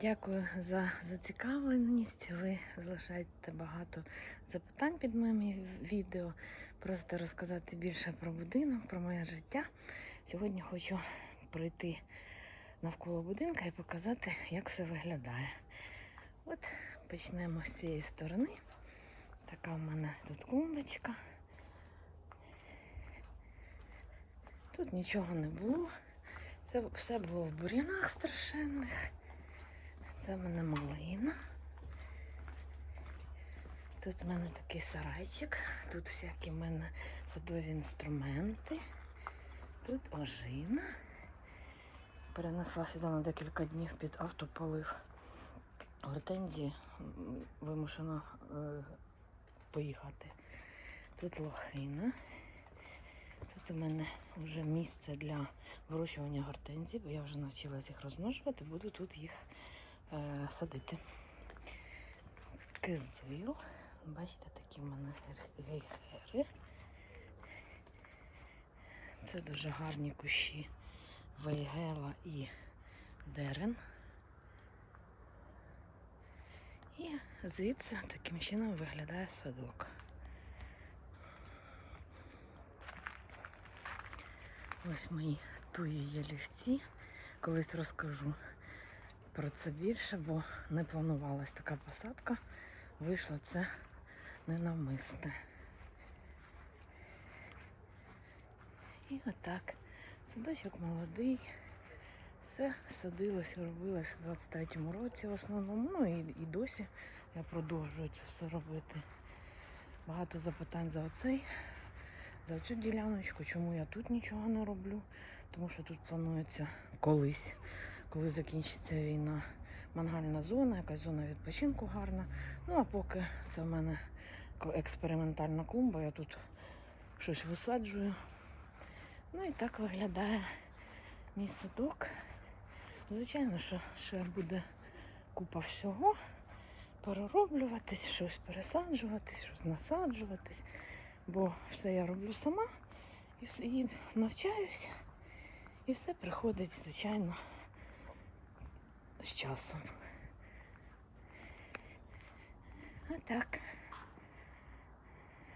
Дякую за зацікавленість. Ви залишаєте багато запитань під моїми відео. Просто розказати більше про будинок, про моє життя. Сьогодні хочу пройти навколо будинка і показати, як все виглядає. От почнемо з цієї сторони. Така в мене тут клумбочка. Тут нічого не було. Це все було в бур'янах страшенних. Це в мене малина. Тут в мене такий сарайчик, тут всякі в мене садові інструменти. Тут ожина. Перенесла сюди на декілька днів під автополив. Гортензії м, вимушено е, поїхати. Тут лохина. Тут у мене вже місце для вирощування гортензій, бо я вже навчилася їх розмножувати, буду тут їх садити. Кизил. Бачите, такі в мене гейхери. Це дуже гарні кущі вейгела і дерен. І звідси таким чином виглядає садок. Ось мої туї ялівці. Колись розкажу про це більше, бо не планувалась така посадка. Вийшло це ненавмисне. І отак. Садочок молодий. Все садилось і робилось у 23-му році в основному. Ну і, і досі я продовжую це все робити. Багато запитань за оцей, за цю діляночку, чому я тут нічого не роблю. Тому що тут планується колись, коли закінчиться війна, мангальна зона, якась зона відпочинку гарна. Ну а поки це в мене експериментальна клумба, я тут щось висаджую. Ну і так виглядає мій садок. Звичайно, що ще буде купа всього. Перероблюватись, щось пересаджуватись, щось насаджуватись. Бо все я роблю сама і, все, навчаюся. І все приходить, звичайно, з часом. Отак.